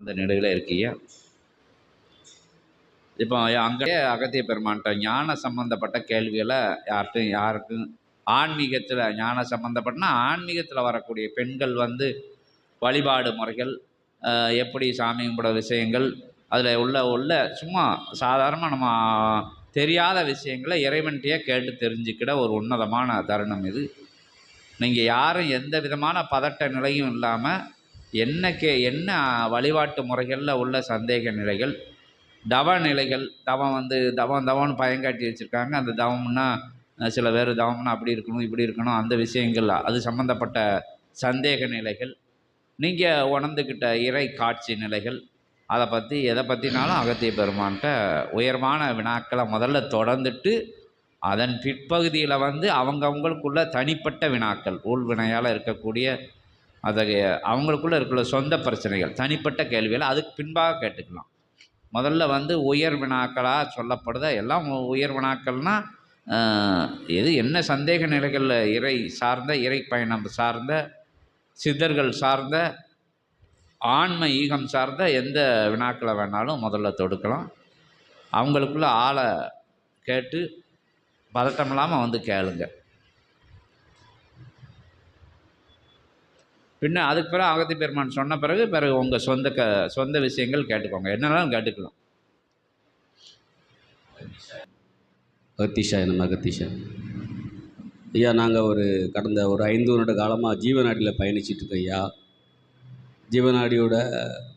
அந்த நிலையில் இருக்கீங்க இப்போ அங்கே அகத்திய பெருமான்கிட்ட ஞான சம்பந்தப்பட்ட கேள்விகளை யார்கிட்டும் யாருக்கும் ஆன்மீகத்தில் ஞான சம்பந்தப்பட்டனா ஆன்மீகத்தில் வரக்கூடிய பெண்கள் வந்து வழிபாடு முறைகள் எப்படி சாமி கும்பிட விஷயங்கள் அதில் உள்ள உள்ள சும்மா சாதாரணமாக நம்ம தெரியாத விஷயங்களை இறைவன்கிட்டயே கேட்டு தெரிஞ்சுக்கிட ஒரு உன்னதமான தருணம் இது. நீங்கள் யாரும் எந்த விதமான பதட்ட நிலையும் இல்லாமல் என்ன கே என்ன வழிபாட்டு முறைகளில் உள்ள சந்தேக நிலைகள்? தவ நிலைகள் தவம் வந்து தவம் தவம்னு பயங்காட்டி வச்சுருக்காங்க. அந்த தவம்னா சில பேர் தவம்னா அப்படி இருக்கணும் இப்படி இருக்கணும் அந்த விஷயங்கள் அது சம்மந்தப்பட்ட சந்தேக நிலைகள். நீங்கள் உணர்ந்துக்கிட்ட இறை காட்சி நிலைகள் அதை பற்றி எதை பற்றினாலும் அகத்திய பெருமான்கிட்ட உயர்வான வினாக்களை முதல்ல தொடர்ந்துட்டு அதன் பிற்பகுதியில் வந்து அவங்கவுங்களுக்குள்ள தனிப்பட்ட வினாக்கள் ஊழ்வினையால் இருக்கக்கூடிய அத்தகைய அவங்களுக்குள்ளே இருக்கிற சொந்த பிரச்சனைகள் தனிப்பட்ட கேள்விகளை அதுக்கு பின்பாக கேட்டுக்கலாம். முதல்ல வந்து உயர் வினாக்களாக சொல்லப்படுத? எல்லாம் உயர் வினாக்கள்னால் எது என்ன சந்தேக நிலைகளில் இறை சார்ந்த இறை பயணம் சார்ந்த சித்தர்கள் சார்ந்த ஆன்ம ஈகம் சார்ந்த எந்த வினாக்களை வேணாலும் முதல்ல தொடுக்கலாம். அவங்களுக்குள்ள ஆளை கேட்டு பதட்டம் இல்லாமல் வந்து கேளுங்கள் பின்ன அதுக்கு பிறகு அகத்தி பெருமான் சொன்ன பிறகு பிறகு உங்கள் சொந்த க சொந்த விஷயங்கள் கேட்டுக்கோங்க. என்னெல்லாம் கேட்டுக்கலாம். அகத்திஷா நம்ம அகத்திஷா ஐயா நாங்கள் ஒரு கடந்த ஒரு ஐந்து வருட காலமாக ஜீவநாடியில் பயணிச்சிட்டு இருக்கோம் ஐயா. ஜீவநாடியோட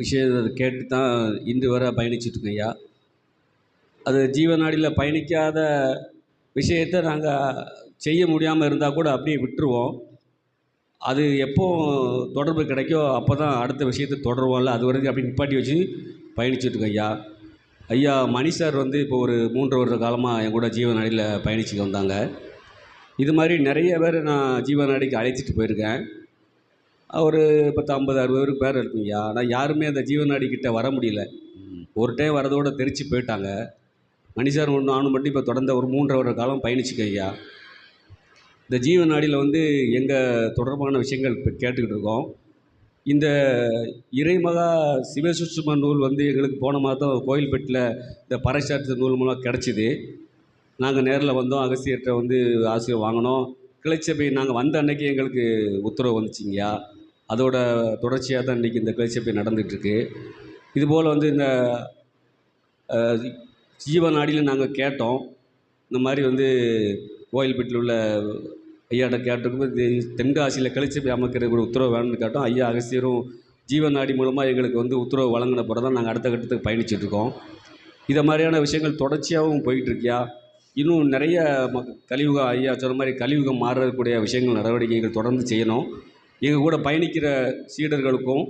விஷயத்தை கேட்டு தான் இன்று வரை பயணிச்சிட்டு இருக்கோம் ஐயா. அது ஜீவநாடியில் பயணிக்காத விஷயத்தை நாங்கள் செய்ய முடியாமல் இருந்தால் கூட அப்படியே விட்டுருவோம். அது எப்போ தொடர்பு கிடைக்கோ அப்போ தான் அடுத்த விஷயத்தை தொடருவோம்ல. அது வரைக்கும் அப்படி நிப்பாட்டி வச்சு பயணிச்சுட்ருக்கோம் ஐயா. ஐயா மணி சார் வந்து இப்போ ஒரு மூன்று வருட காலமாக என் கூட ஜீவநாடியில் பயணிச்சுட்டு வந்தாங்க. இது மாதிரி நிறைய பேர் நான் ஜீவநாடிக்கு அழைச்சிட்டு போயிருக்கேன். ஒரு பத்து ஐம்பது அறுபது பேருக்கு பேர் இருக்குங்கய்யா ஆனால் யாருமே அந்த ஜீவநாடிக்கிட்ட வர முடியல. ஒரு டைம் வரதோட தெரிச்சு போயிட்டாங்க. மணி சார் ஒன்று நானும் மட்டும் இப்போ தொடர்ந்த ஒரு மூன்றரை வருட காலம் பயணிச்சுக்கேன் ஐயா. இந்த ஜீவநாடியில் வந்து எங்கள் தொடர்பான விஷயங்கள் இப்போ கேட்டுக்கிட்டு இருக்கோம். இந்த இறைமகா சிவசுஷ்ம நூல் வந்து எங்களுக்கு போன மாதம் கோயில்பேட்டில் இந்த பறைசாற்று நூல் மூலம் கிடச்சிது. நாங்கள் நேரில் வந்தோம் அகசியற்ற வந்து ஆசிரியர் வாங்கினோம். கிளைச்சபை நாங்கள் வந்த அன்னைக்கு எங்களுக்கு உத்தரவு வந்துச்சிங்கயா அதோட தொடர்ச்சியாக தான் இன்றைக்கி இந்த கிளைச்சபை நடந்துகிட்ருக்கு. இதுபோல் வந்து இந்த ஜீவநாடியில் நாங்கள் கேட்டோம். இந்த மாதிரி வந்து கோயில்பேட்டில் உள்ள ஐயாட்ட கேட்டிருக்கும்போது தென்காசியில் கழிச்சு அமைக்கிறதுக்கு ஒரு உத்தரவு வேணும்னு கேட்டோம். ஐயா அகசியரும் ஜீவநாடி மூலமாக எங்களுக்கு வந்து உத்தரவு வழங்கின பிறகு தான் நாங்கள் அடுத்த கட்டத்துக்கு பயணிச்சிட்ருக்கோம். இதை மாதிரியான விஷயங்கள் தொடர்ச்சியாகவும் போயிட்டுருக்கியா இன்னும் நிறைய ம கலியுகம் ஐயா சொன்ன மாதிரி கலியுகம் மாறக்கூடிய விஷயங்கள் நடவடிக்கைகள் தொடர்ந்து செய்யணும். எங்கள் கூட பயணிக்கிற சீடர்களுக்கும்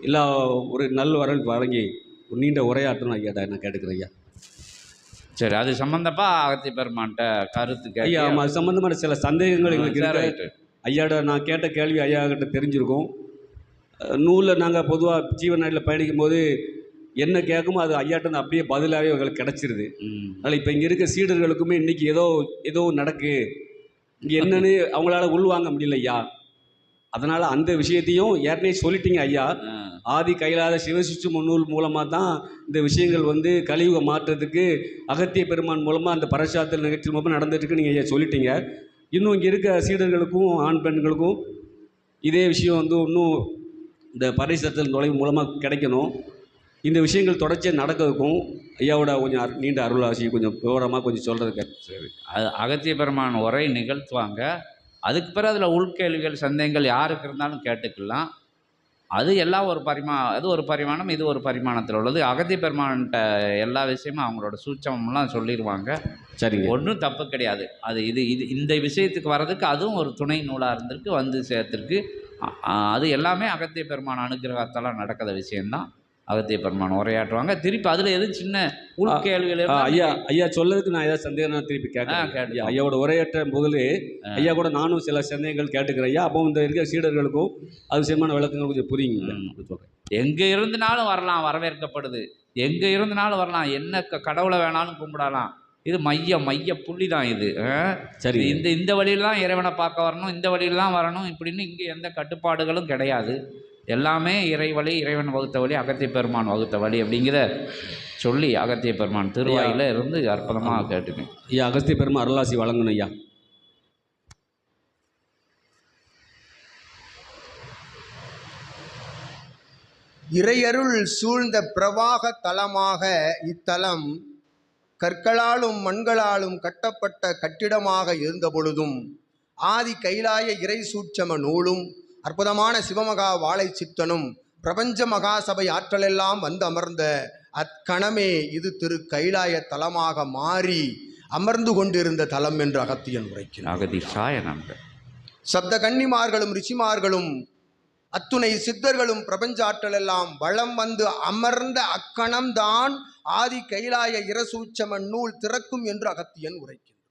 எல்லா ஒரு நல் வரல் வழங்கி ஒரு நீண்ட உரையாற்றணும் ஐயாடா நான் கேட்டுக்கிறேன் ஐயா. சரி அது சம்மந்தப்பா அகத்திய பெருமான்கிட்ட கருத்து ஐயா கேட்டு ஆமாம் அது சம்மந்தமான சில சந்தேகங்கள் எங்களுக்கு இருக்கு. ஐயாட நான் கேட்ட கேள்வி ஐயா கிட்ட தெரிஞ்சிருக்கும். நூலில் நாங்கள் பொதுவாக ஜீவநாட்டில் பயணிக்கும் போது என்ன கேட்குமோ அது ஐயாட்ட இருந்து அப்படியே பதிலாகவே எங்களுக்கு கிடச்சிருது. அதனால் இப்போ இங்கே இருக்க சீடர்களுக்குமே இன்றைக்கி ஏதோ ஏதோ நடக்கு. இங்கே என்னன்னு அவங்களால உள்வாங்க முடியல ஐயா. அதனால் அந்த விஷயத்தையும் ஏற்கனவே சொல்லிட்டீங்க ஐயா. ஆதி கைலாத சிவசிச்சு முன்னூல் மூலமாக தான் இந்த விஷயங்கள் வந்து கலியுக மாற்றத்துக்கு அகத்திய பெருமான் மூலமாக அந்த பரசாத்தல் நிகழ்ச்சி மூலமாக நடந்துட்டுருக்கு நீங்கள் ஐயா சொல்லிட்டீங்க. இன்னும் இங்கே இருக்க சீடர்களுக்கும் ஆண் பெண்களுக்கும் இதே விஷயம் வந்து இன்னும் இந்த பரிசத்தல் நுழைவு மூலமாக கிடைக்கணும். இந்த விஷயங்கள் தொடர்ச்சியாக நடக்கிறதுக்கும் ஐயாவோட கொஞ்சம் நீண்ட அருள் ஆசி கொஞ்சம் விவரமாக கொஞ்சம் சொல்கிறதுக்கு சரி. அது அகத்திய பெருமான் உரை நிகழ்த்துவாங்க. அதுக்கு பிறகு அதில் உள்கேள்விகள் சந்தேகங்கள் யாருக்கு இருந்தாலும் கேட்டுக்கலாம். அது எல்லாம் ஒரு பரிமா அது ஒரு பரிமாணம் இது ஒரு பரிமாணத்தில் உள்ளது. அகத்திய பெருமான்கிட்ட எல்லா விஷயமும் அவங்களோட சூட்சமெல்லாம் சொல்லிடுவாங்க சரிங்க. ஒன்றும் தப்பு கிடையாது. அது இது இது இந்த விஷயத்துக்கு வர்றதுக்கு அதுவும் ஒரு துணை நூலாக இருந்திருக்கு வந்து சேர்த்துருக்கு. அது எல்லாமே அகத்திய பெருமான் அனுகிரகத்தால் நடக்கிற விஷயம்தான். அகத்திய பெருமான் உரையாற்றுவாங்க. திருப்பி அதில் எதுவும் சின்ன உள்கேள்விகள் ஐயா ஐயா சொல்லதுக்கு நான் ஏதாவது சந்தேகம் திருப்பி ஆ, கேட்குறேன் கேட்டு. ஐயா, ஐயாவோட உரையாற்ற போதிலே ஆ. ஐயா கூட நானும் சில சந்தேகங்கள் கேட்டுக்கிறேன். ஐயா அப்போ இந்த இருக்க சீடர்களுக்கும் அது விஷயமான விளக்கங்கள் கொஞ்சம் புரியுங்க. சொல்கிறேன் எங்கே இருந்தனாலும் வரலாம் வரவேற்கப்படுது. எங்கே இருந்தனாலும் வரலாம் என்ன கடவுளை வேணாலும் கும்பிடலாம். இது மைய மைய புள்ளி தான் இது? சரி. இந்த இந்த வழியில தான் இறைவனை பார்க்க வரணும் இந்த வழியில தான் வரணும் இப்படின்னு இங்கே எந்த கட்டுப்பாடுகளும் கிடையாது. எல்லாமே இறைவழி இறைவன் வகுத்த வழி அகத்திய பெருமான் வகுத்த வழி அப்படிங்கிற சொல்லி அகத்திய பெருமான் திருவாயில இருந்து அற்புதமாக கேட்டுக்கேன் ஐயா அகஸ்திய பெருமா அருளாசி வழங்கணும் ஐயா. இறையருள் சூழ்ந்த பிரவாக தலமாக இத்தலம் கற்களாலும் மண்களாலும் கட்டப்பட்ட கட்டிடமாக இருந்த பொழுதும் ஆதி கைலாய இறை சூட்சம நூலும் அற்புதமான சிவமகா வாழை சித்தனும் பிரபஞ்ச மகாசபை ஆற்றலெல்லாம் வந்து அமர்ந்த அக்கணமே இது திரு கைலாய தலமாக மாறி அமர்ந்து கொண்டிருந்த தலம் என்று அகத்தியன் நம்ப சப்த கன்னிமார்களும் ரிஷிமார்களும் அத்துணை சித்தர்களும் பிரபஞ்ச ஆற்றலெல்லாம் வளம் வந்து அமர்ந்த அக்கணம்தான் ஆதி கைலாய இரசூச்சம நூல் திறக்கும் என்று அகத்தியன் உரைக்கின்றார்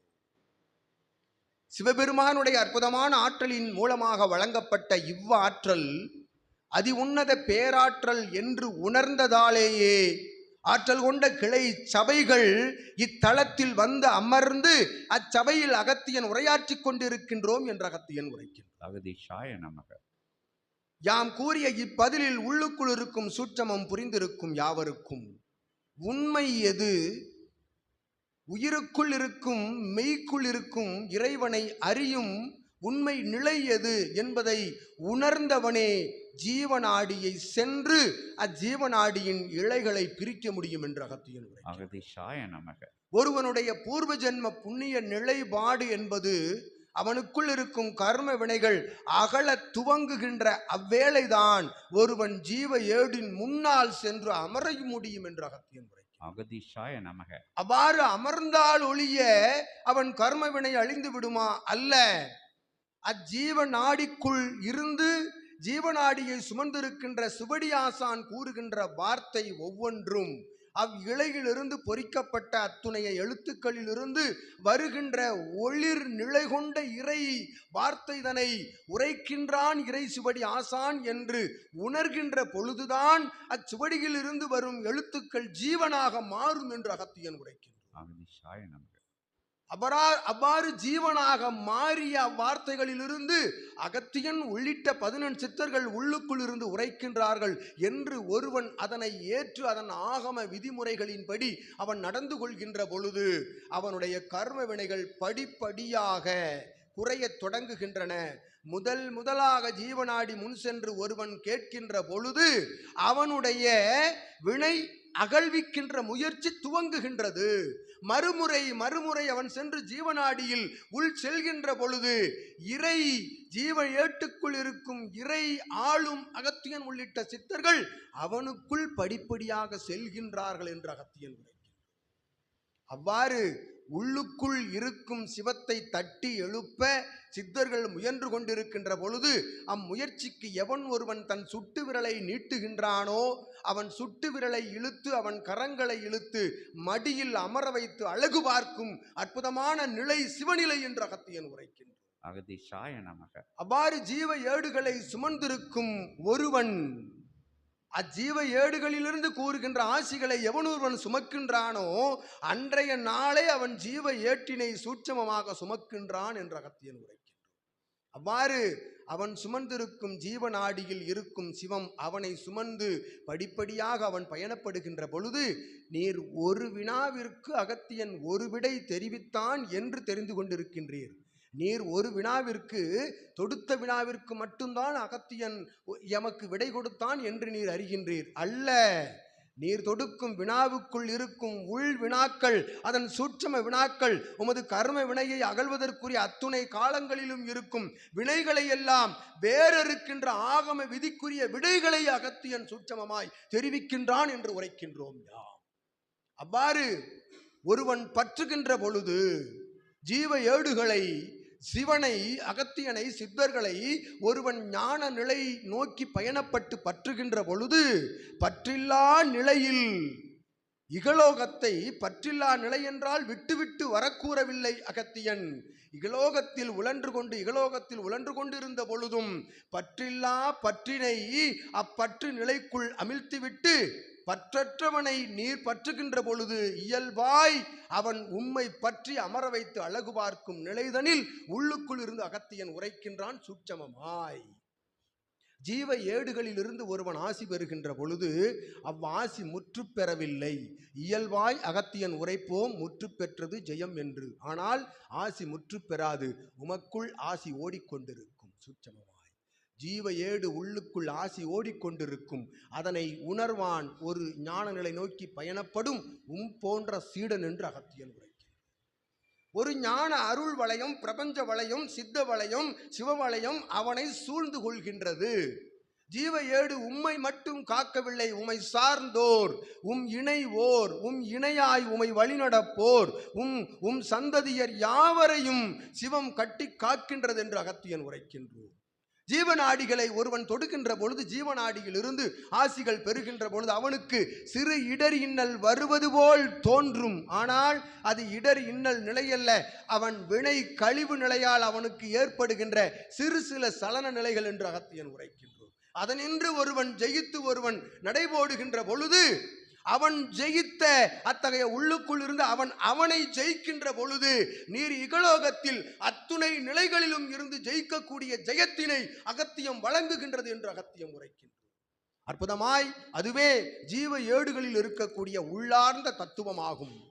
சிவபெருமானுடைய அற்புதமான ஆற்றலின் மூலமாக வழங்கப்பட்ட இவ்வாற்றல் அதி உன்னத பேராற்றல் என்று உணர்ந்ததாலேயே ஆற்றல் கொண்ட கிளை சபைகள் இத்தலத்தில் வந்து அமர்ந்து அச்சபையில் அகத்தியன் உரையாற்றிக் கொண்டிருக்கின்றோம் என்று அகத்தியன் உரைக்கின்றார் யாம் கூறிய இப்பதிலில் உள்ளுக்குள் இருக்கும் சூட்சமம் புரிந்திருக்கும் யாவருக்கும். உண்மை எது? உயிருக்குள் இருக்கும் மெய்க்குள் இருக்கும் இறைவனை அறியும் உண்மை நிலை எது என்பதை உணர்ந்தவனே ஜீவனாடியை சென்று அஜீவனாடியின் இழைகளை பிரிக்க முடியும் என்று அகத்தியன் ஒருவனுடைய பூர்வ ஜென்ம புண்ணிய நிலைப்பாடு என்பது அவனுக்குள் இருக்கும் கர்ம வினைகள் அகல துவங்குகின்ற அவ்வேளைதான் ஒருவன் ஜீவ ஏடின் முன்னால் சென்று அமர முடியும் என்று அகத்தியன். அகதிஷாய நமக. அவ்வாறு அமர்ந்தால் ஒழிய அவன் கர்ம வினை அழிந்து விடுமா? அல்ல. அஜீவ நாடிக்குள் இருந்து ஜீவநாடியை சுமந்திருக்கின்ற சுவடியாசான் கூறுகின்ற வார்த்தை ஒவ்வொன்றும். அவ் இலையிலிருந்து பொறிக்கப்பட்ட அத்துணைய எழுத்துக்களிலிருந்து வருகின்ற ஒளிர் நிலை கொண்ட இறை வார்த்தைதனை உரைக்கின்றான் இறை சுவடி ஆசான் என்று உணர்கின்ற பொழுதுதான் அச்சுவடியிலிருந்து வரும் எழுத்துக்கள் ஜீவனாக மாறும் என்று அகத்தியன் உரைக்கின்றான். அவரா அபரா அவ்வாறு ஜீவனாக மாறிய அவ்வார்த்தைகளிலிருந்து அகத்தியன் உள்ளிட்ட பதினெண் சித்தர்கள் உள்ளுக்குள் இருந்து உரைக்கின்றார்கள் என்று ஒருவன் அதனை ஏற்று அதன் ஆகம விதிமுறைகளின்படி அவன் நடந்து கொள்கின்ற பொழுது அவனுடைய கர்ம வினைகள் படிப்படியாக குறையத் தொடங்குகின்றன. முதல் முதலாக ஜீவனாடி முன் சென்று ஒருவன் கேட்கின்ற பொழுது அவனுடைய வினை அகழ்விக்கின்ற முயற்சி துவங்குகின்றது. மறுமுறை மறுமுறை அவன் சென்று ஜீவனாடியில் உள் செல்கின்ற பொழுது இறை ஜீவ ஏட்டுக்குள் இருக்கும் இறை ஆளும் அகத்தியன் உள்ளிட்ட சித்தர்கள் அவனுக்குள் படிப்படியாக செல்கின்றார்கள் என்று அகத்தியன் அவ்வாறு உள்ளுக்குள் இருக்கும் சிவத்தை தட்டி எழுப்ப சித்தர்கள் முயன்று கொண்டிருக்கின்ற பொழுது அம்முயற்சிக்கு எவன் ஒருவன் தன் சுட்டு விரலை நீட்டுகின்றானோ அவன் சுட்டு விரலை இழுத்து அவன் கரங்களை இழுத்து மடியில் அமர வைத்து அழகு பார்க்கும் அற்புதமான நிலை சிவநிலை என்று அகத்தியன் உரைக்கின்றான். நமக. அவ்வாறு ஜீவ ஏடுகளை சுமந்திருக்கும் ஒருவன் அஜீவ ஏடுகளிலிருந்து கூறுகின்ற ஆசிகளை எவனொருவன் சுமக்கின்றானோ அன்றைய நாளே அவன் ஜீவ ஏட்டினை சூட்சமமாக சுமக்கின்றான் என்று அகத்தியன் உரைக்கின்றான். அவ்வாறு அவன் சுமந்திருக்கும் ஜீவநாடியில் இருக்கும் சிவம் அவனை சுமந்து படிப்படியாக அவன் பயணப்படுகின்ற பொழுது நீர் ஒரு வினாவிற்கு அகத்தியன் ஒரு விடை தெரிவித்தான் என்று தெரிந்து கொண்டிருக்கின்றீர். நீர் ஒரு வினாவிற்கு தொடுத்த வினாவிற்கு மட்டும்தான் அகத்தியன் எமக்கு விடை கொடுத்தான் என்று நீர் அறிகின்றீர். அல்ல. நீர் தொடுக்கும் வினாவுக்குள் இருக்கும் உள் வினாக்கள் அதன் சூட்சம வினாக்கள் உமது கர்ம வினையை அகழ்வதற்குரிய அத்துணை காலங்களிலும் இருக்கும் வினைகளை எல்லாம் வேறறுக்கின்ற ஆகம விதிக்குரிய விடைகளை அகத்தியன் சூட்சமமாய் தெரிவிக்கின்றான் என்று உரைக்கின்றோம் யாம். அவ்வாறு ஒருவன் பற்றுகின்ற பொழுது ஜீவ ஏடுகளை சிவனை அகத்தியனை சித்தர்களை ஒருவன் ஞான நிலை நோக்கி பயணப்பட்டு பற்றுகின்ற பொழுது பற்றில்லா நிலையில் இகலோகத்தை பற்றில்லா நிலை என்றால் விட்டுவிட்டு வரக்கூறவில்லை அகத்தியன். இகலோகத்தில் உழன்று கொண்டு இகலோகத்தில் உழன்று கொண்டிருந்த பொழுதும் பற்றில்லா பற்றினை அப்பற்று நிலைக்குள் அமிழ்த்திவிட்டு பற்றற்றவனை நீர் பற்றுகின்ற பொழுது இயல்பாய் அவன் உம்மை பற்றி அமர வைத்து அழகு பார்க்கும் நிலைதனில் உள்ளுக்குள் இருந்து அகத்தியன் உரைக்கின்றான் சூட்சமமாய். ஜீவ ஏடுகளிலிருந்து ஒருவன் ஆசி பெறுகின்ற பொழுது அவ்வாசி முற்று பெறவில்லை. இயல்பாய் அகத்தியன் உரைப்போம் முற்று பெற்றது ஜெயம் என்று. ஆனால் ஆசி முற்று பெறாது. உமக்குள் ஆசி ஓடிக்கொண்டிருக்கும். சூட்சமமாய். ஜீவ ஏடு உள்ளுக்குள் ஆசி ஓடிக்கொண்டிருக்கும். அதனை உணர்வான் ஒரு ஞான நிலை நோக்கி பயணப்படும். உம் போன்ற சீடன் என்று அகத்தியன் உரைக்கிறார். ஒரு ஞான அருள் வளையம் பிரபஞ்ச வளையம் சித்த வளையம் சிவ வளையம் அவனை சூழ்ந்து கொள்கின்றது. ஜீவ ஏடு உம்மை மட்டும் காக்கவில்லை உம்மை சார்ந்தோர். உம் இணைவோர் உம் இணையாய் உமை வழிநடப்போர். உம் உம் சந்ததியர் யாவரையும் சிவம் கட்டி காக்கின்றது என்று அகத்தியன் உரைக்கின்றோம் ஜீவநாடிகளை ஒருவன் தொடுக்கின்ற பொழுது ஜீவநாடியிலிருந்து ஆசிகள் பெறுகின்ற பொழுது அவனுக்கு சிறு இடர் இன்னல் வருவது போல் தோன்றும். ஆனால் அது இடர் இன்னல் நிலையல்ல. அவன் வினை கழிவு நிலையால் அவனுக்கு ஏற்படுகின்ற சிறு சில சலன நிலைகள் என்று அகத்தியன் உரைக்கின்றோம் அதனின்று ஒருவன் ஜெயித்து ஒருவன் நடைபோடுகின்ற பொழுது அவன் ஜெயித்த அத்தகைய உள்ளுக்குள் இருந்து அவன் அவனை ஜெயிக்கின்ற பொழுது நீர் இகலோகத்தில் அத்துணை நிலைகளிலும் இருந்து ஜெயிக்கக்கூடிய ஜெயத்தினை அகத்தியம் வழங்குகின்றது என்று அகத்தியம் உரைக்கின்றது. அற்புதமாய் அதுவே ஜீவ ஏடுகளில் இருக்கக்கூடிய உள்ளார்ந்த தத்துவமாகும்.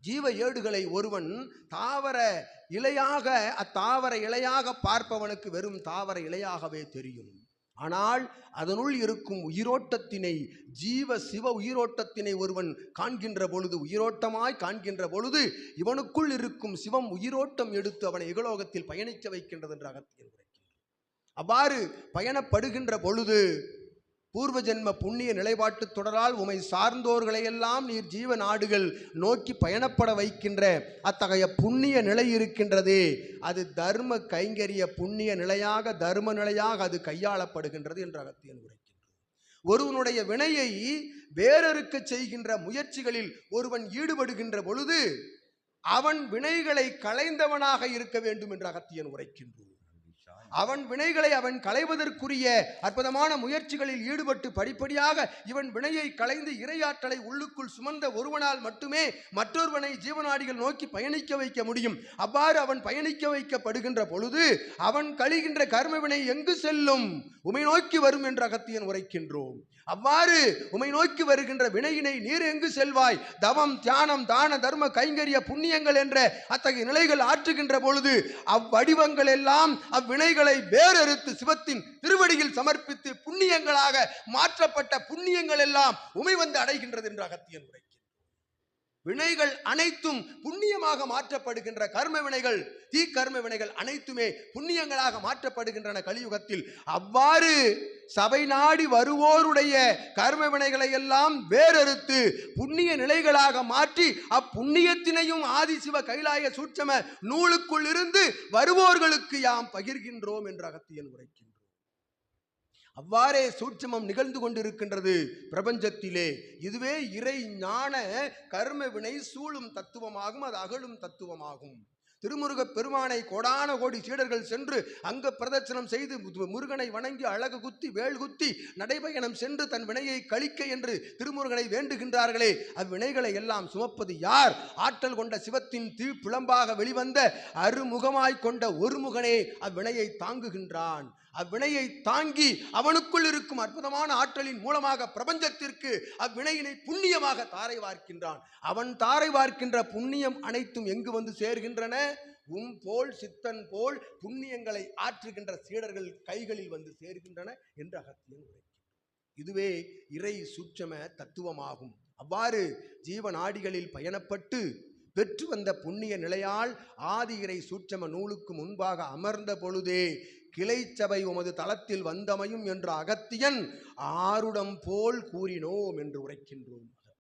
ஜீவ ஏடுகளை ஒருவன் தாவர இலையாக அத்தாவர இலையாக பார்ப்பவனுக்கு வெறும் தாவர இலையாகவே தெரியும். ஆனால் அதனுள் இருக்கும் உயிரோட்டத்தினை ஜீவ சிவ உயிரோட்டத்தினை ஒருவன் காண்கின்ற பொழுது உயிரோட்டமாய் காண்கின்ற பொழுது இவனுக்குள் இருக்கும் சிவம் உயிரோட்டம் எடுத்து அவனை இகலோகத்தில் பயணிக்க வைக்கின்றது என்று அகத்தியன் உரைக்கின்றான் அவ்வாறு பயணப்படுகின்ற பொழுது பூர்வ ஜென்ம புண்ணிய நிலைப்பாட்டு தொடரால் உமை சார்ந்தோர்களையெல்லாம் நீர் ஜீவ நாடுகள் நோக்கி பயணப்பட வைக்கின்ற அத்தகைய புண்ணிய நிலை இருக்கின்றதே. அது தர்ம கைங்கரிய புண்ணிய நிலையாக தர்ம நிலையாக அது கையாளப்படுகின்றது என்று அகத்தியன் உரைக்கின்றது ஒருவனுடைய வினையை வேறறுக்க செய்கின்ற முயற்சிகளில் ஒருவன் ஈடுபடுகின்ற பொழுது அவன் வினைகளை களைந்தவனாக இருக்க வேண்டும் என்று அகத்தியன் உரைக்கின்றோம் அவன் வினைகளை அவன் களைவதற்குரிய அற்புதமான முயற்சிகளில் ஈடுபட்டு படிப்படியாக இவன் வினையை களைந்து இரையாற்றலை உள்ளுக்குள் சுமந்த ஒருவனால் மட்டுமே மற்றொருவனை ஜீவனாடிகள் நோக்கி பயணிக்க வைக்க முடியும். அவ்வாறு அவன் பயணிக்க வைக்கப்படுகின்ற பொழுது அவன் கழிகின்ற கர்மவினை எங்கு செல்லும்? உமை நோக்கி வரும் என்று அகத்தியன் உரைக்கின்றோம். அவ்வாறு உமை நோக்கி வருகின்ற வினையினை நீர் எங்கு செல்வாய்? தவம் தியானம் தான தர்ம கைங்கரிய புண்ணியங்கள் என்ற அத்தகைய நிலைகள் ஆற்றுகின்ற பொழுது அவ்வடிவங்கள் எல்லாம் அவ்வினைகள் வேறறுத்து சிவத்தின் திருவடியில் சமர்ப்பித்து புண்ணியங்களாக மாற்றப்பட்ட புண்ணியங்கள் எல்லாம் உமை வந்து அடைகின்றது என்று அகத்தியன் உரைக்கும் வினைகள் அனைத்தும் புண்ணியமாக மாற்றப்படுகின்ற கர்ம வினைகள் தீ கர்ம வினைகள் அனைத்துமே புண்ணியங்களாக மாற்றப்படுகின்றன கலியுகத்தில். அவ்வாறு சபை நாடி வருவோருடைய கர்ம வினைகளை எல்லாம் வேறறுத்து புண்ணிய நிலைகளாக மாற்றி அப்புண்ணியத்தினையும் ஆதிசிவ கைலாய சூட்சம நூலுக்குள் இருந்து வருவோர்களுக்கு யாம் பகிர்கின்றோம் என்று அகத்தியன் உரைக்கின்றார் அவ்வாறே சூட்சமம் நிகழ்ந்து கொண்டிருக்கின்றது பிரபஞ்சத்திலே. இதுவே இறை ஞான கர்ம வினை சூழும் தத்துவமாகும் அது அகழும் தத்துவமாகும். திருமுருகப் பெருமானை கோடான கோடி சீடர்கள் சென்று அங்க பிரதட்சணம் செய்து முருகனை வணங்கி அழகு குத்தி வேல் குத்தி நடைபயணம் சென்று தன் வினையை கழிக்க என்று திருமுருகனை வேண்டுகின்றார்களே. அவ்வினைகளை எல்லாம் சுமப்பது யார்? ஆற்றல் கொண்ட சிவத்தின் தீ புலம்பாக வெளிவந்த அருமுகமாய் கொண்ட ஒருமுகனே அவ்வினையை தாங்குகின்றான். அவ்வினையை தாங்கி அவனுக்குள் இருக்கும் அற்புதமான ஆற்றலின் மூலமாக பிரபஞ்சத்திற்கு அவ்வினையினை புண்ணியமாக தாரை வார்க்கின்றான். அவன் தாரை வார்க்கின்ற புண்ணியம் அனைத்தும் எங்கு வந்து சேர்கின்றன? உம் போல் சித்தன் போல் புண்ணியங்களை ஆற்றுகின்ற சீடர்கள் கைகளில் வந்து சேர்கின்றன என்று அகத்தியன் உரைக்கிறார் இதுவே இறை சூட்சம தத்துவமாகும். அவ்வாறு ஜீவநாடிகளில் பயணப்பட்டு பெற்று வந்த புண்ணிய நிலையால் ஆதி இறை சூட்சம நூலுக்கு முன்பாக அமர்ந்த பொழுதே கிளைச்சபை உமது தளத்தில் வந்தமையும் என்ற அகத்தியன் ஆருடம் போல் கூறினோம் என்று உரைக்கின்றோம்.